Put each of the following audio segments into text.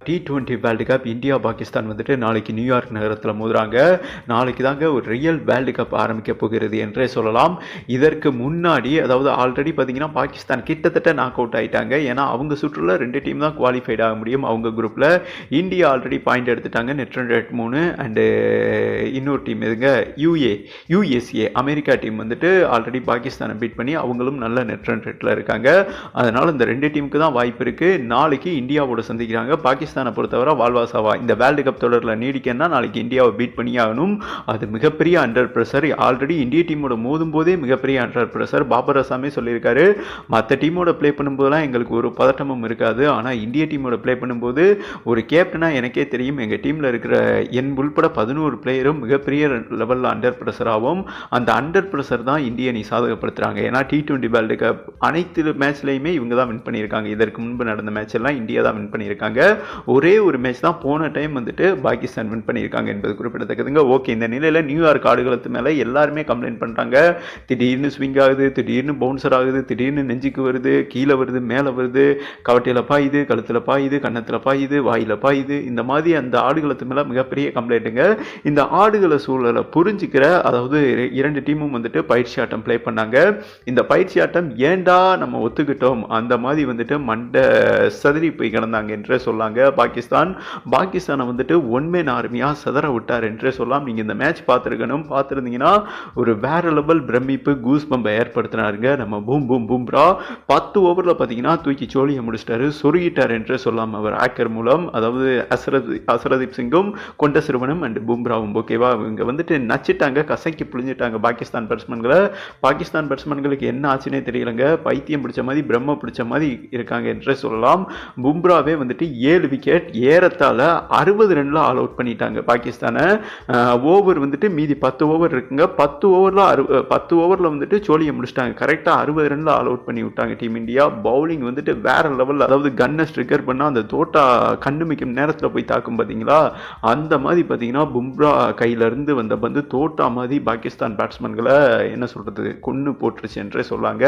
T twenty world cup India Pakistan வந்துட்டு நாளைக்கு New York நகரத்தில் மோதுறாங்க. நாளைக்கு தாங்க ஒரு ரியல் வேர்ல்டு கப் ஆரம்பிக்க போகிறது என்றே சொல்லலாம். இதற்கு முன்னாடி அதாவது ஆல்ரெடி பார்த்தீங்கன்னா பாகிஸ்தான் கிட்டத்தட்ட நாக் அவுட் ஆகிட்டாங்க ஏன்னா அவங்க சுற்றுல ரெண்டு டீம் தான் குவாலிஃபைட் ஆக முடியும் அவங்க குரூப்பில் இந்தியா ஆல்ரெடி பாயிண்ட் எடுத்துட்டாங்க நெட் ரன் ரேட் மூணு. அண்டு இன்னொரு டீம் எதுங்க? யூஏ யூஎஸ்ஏ அமெரிக்கா டீம் வந்துட்டு ஆல்ரெடி பாகிஸ்தானை பீட் பண்ணி அவங்களும் நல்ல நெட் ரன் ரேட்டில் இருக்காங்க. அதனால் இந்த ரெண்டு டீமுக்கு தான் வாய்ப்பு இருக்குது நாளைக்கு இந்தியாவோட சந்திக்கிறாங்க. பாகிஸ்தான் பொறுத்தவரை வால்வாசாவா இந்த வேர்ல்டு கப் தொடரில் நீடிக்கன்னா நாளைக்கு இந்தியாவை பீட் பண்ணி ஆகணும் அது மிகப்பெரிய அண்டர் ப்ரெஷர் ஆல்ரெடி இந்திய டீமோட மோதும் போதே மிகப்பெரிய அண்டர் ப்ரெஷர் பாபர் அசாமே சொல்லியிருக்காரு. மற்ற டீமோட ப்ளே பண்ணும்போதெல்லாம் எங்களுக்கு ஒரு பதட்டமும் இருக்காது. ஆனால் இந்திய டீமோட ப்ளே பண்ணும்போது ஒரு கேப்டனாக எனக்கே தெரியும். எங்கள் டீமில் இருக்கிற என் உள்பட பதினோரு பிளேயரும் மிகப்பெரிய லெவலில் அண்டர் ப்ரெஷராகவும் அந்த அண்டர் ப்ரெஷர் தான் இந்திய அணி சாதகப்படுத்துகிறாங்க ஏன்னா டி டுவெண்ட்டி வேர்ல்டு கப் அனைத்து மேட்ச்லையுமே இவங்க தான் வின் பண்ணியிருக்காங்க. இதற்கு முன்பு நடந்த மேட்ச் எல்லாம் இந்தியா தான் வின் பண்ணியிருக்காங்க. ஒரே ஒரு மேட்ச் தான் போன டைம் வந்துட்டு பாகிஸ்தான் வின் பண்ணியிருக்காங்க என்பது குறிப்பிடத்தக்கதுங்க. ஓகே இந்த நிலையில் நியூயார்க் ஆடுகளத்து மேலே எல்லாருமே கம்ப்ளைண்ட் பண்ணுறாங்க திடீர்னு ஸ்விங் ஆகுது திடீர்னு பவுன்சர் ஆகுது திடீர்னு நெஞ்சுக்கு வருது கீழே வருது மேலே வருது. கவட்டையில் பாயுது கழுத்தில் பாயுது கன்னத்தில் பாயுது வாயில் பாயுது. இந்த மாதிரி அந்த ஆடுகளத்து மேலே மிகப்பெரிய கம்ப்ளைண்ட்டுங்க இந்த ஆடுகளை சூழலை புரிஞ்சுக்கிற அதாவது இரண்டு டீமும் வந்துட்டு பயிற்சி ஆட்டம் ப்ளே பண்ணாங்க. இந்த பயிற்சி ஆட்டம் ஏன்டா நம்ம ஒத்துக்கிட்டோம்? அந்த மாதிரி வந்துட்டு மண்டை சதுரி போய் கிடந்தாங்க என்றே சொல்லாங்க. பாகிஸ்தான்? பாகிஸ்தானை வந்துட்டு ஒன்மேன் ஆர்மியாக சதற விட்டார் என்றே சொல்லலாம். நீங்கள் இந்த மேட்ச் பார்த்துருக்கணும். பார்த்துருந்தீங்கன்னா ஒரு வேற லெவல் பிரமிப்பு கூஸ் பம்பை ஏற்படுத்தினாருங்க. நம்ம பூம் பூம் பூம்ரா பத்து ஓவரில் பார்த்தீங்கன்னா தூக்கி சோழியை முடிச்சிட்டாரு. சொருகிட்டார் என்றே சொல்லலாம் அவர் ஆக்கர் மூலம். அதாவது அசரத் அசரதீப் சிங்கும் கொண்ட சிறுவனும் அண்ட் பும்ராவும் ஓகேவா இவங்க வந்துட்டு நச்சிட்டாங்க கசைக்கு புழிஞ்சிட்டாங்க பாகிஸ்தான் பேட்ஸ்மேன்களை பாகிஸ்தான் பேட்ஸ்மேன்களுக்கு என்ன ஆச்சுன்னே தெரியலங்க. பைத்தியம் பிடிச்ச மாதிரி பிரம்ம பிடிச்ச மாதிரி இருக்காங்க என்றே சொல்லலாம். பும்ராவே வந்துட்டு ஏழு விக்கெட் ஏறத்தால் அறுபது ரன்ல ஆல் அவுட் பண்ணிட்டாங்க. பாகிஸ்தானை ஓவர் வந்துட்டு மீதி பத்து ஓவர் இருக்குங்க. பத்து ஓவரில் அறு பத்து ஓவரில் வந்துட்டு சோழியை முடிச்சிட்டாங்க. கரெக்டாக அறுபது ரன்ல ஆல் அவுட் பண்ணி விட்டாங்க டீம் இந்தியா பவுலிங் வந்துட்டு வேற லெவலில் அதாவது கன்னை ஸ்ட்ரிக்கர் பண்ணால் அந்த தோட்டா கண்ணுமிக்கும் நேரத்தில் போய் தாக்கும் பார்த்தீங்களா அந்த மாதிரி பார்த்தீங்கன்னா பும்ரா கையிலேருந்து வந்த பந்து தோட்டா மாதிரி பாகிஸ்தான் பேட்ஸ்மேன்களை என்ன சொல்கிறது கொன்று போட்டுருச்சு என்றே சொல்லாங்க.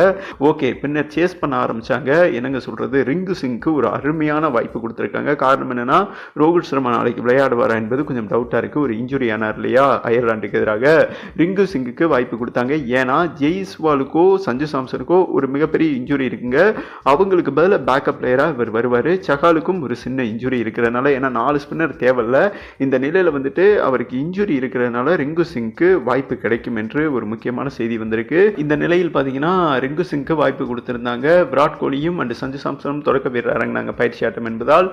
ஓகே பின்னர் சேஸ் பண்ண ஆரம்பிச்சாங்க. என்னங்க சொல்கிறது ரிங்கு சிங்க்கு ஒரு அருமையான வாய்ப்பு கொடுத்துருக்காங்க. காரணம் என்னன்னா ரோஹித் சர்மா நாளைக்கு விளையாடுவாரா என்பது கொஞ்சம் டவுட்டாக இருக்குது ஒரு இன்ஜுரி ஆனார் இல்லையா? அயர்லாண்டுக்கு எதிராக. ரிங்கு சிங்குக்கு வாய்ப்பு கொடுத்தாங்க. ஏன்னா ஜெய்ஸ்வாலுக்கோ சஞ்சு சாம்சனுக்கோ ஒரு மிகப்பெரிய இன்ஜுரி இருக்குங்க. அவங்களுக்கு பதிலாக பேக்கப் பிளேயராக இவர் வருவார். சகாலுக்கும் ஒரு சின்ன இன்ஜுரி இருக்கிறதுனால ஏன்னா நாலு ஸ்பின்னர் தேவையில்ல. இந்த நிலையில் வந்துட்டு அவருக்கு இன்ஜுரி இருக்கிறதுனால ரிங்கு சிங்க்கு வாய்ப்பு கிடைக்கும் என்று ஒரு முக்கியமான செய்தி வந்திருக்கு. இந்த நிலையில் பார்த்தீங்கன்னா ரிங்கு சிங்க்கு வாய்ப்பு கொடுத்துருந்தாங்க. விராட் கோலியும் அண்ட் சஞ்சு சாம்சனும் தொடக்க வீரர் இறங்கினாங்க பயிற்சி ஆட்டம் என்பதால்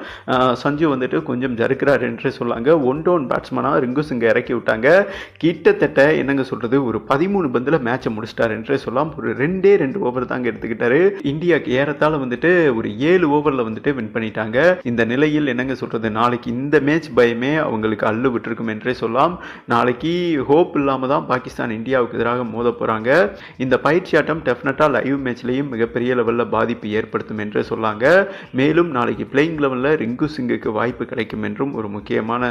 சஞ்சு வந்துட்டு கொஞ்சம் ஜறுக்கிறார் என்று சொல்லாங்க. ஒன் டவுன் பேட்ஸ்மனாக ரிங்கு சிங்கை இறக்கி விட்டாங்க. கிட்டத்தட்ட என்னங்க சொல்கிறது ஒரு பதிமூணு பந்தில் மேட்சை முடிச்சிட்டார் என்றே சொல்லலாம் ஒரு ரெண்டே ரெண்டு ஓவர் தாங்க எடுத்துக்கிட்டாரு. இந்தியாவுக்கு ஏறத்தால் வந்துட்டு ஒரு ஏழு ஓவரில் வந்துட்டு வின் பண்ணிட்டாங்க. இந்த நிலையில் என்னங்க சொல்கிறது நாளைக்கு இந்த மேட்ச் பயமே அவங்களுக்கு அள்ளு விட்டுருக்கும் என்றே சொல்லலாம் நாளைக்கு ஹோப் இல்லாமல் தான் பாகிஸ்தான் இந்தியாவுக்கு எதிராக மோத போகிறாங்க இந்த பயிற்சி ஆட்டம் டெஃபினட்டாக லைவ் மேட்ச்லேயும் மிகப்பெரிய லெவலில் பாதிப்பு ஏற்படுத்தும் என்றே சொல்லாங்க. மேலும் நாளைக்கு பிளேயிங் லெவலில் ரிங்கு சிங்குக்கு வாய்ப்பு கிடைக்கும் என்றும் ஒரு முக்கியமான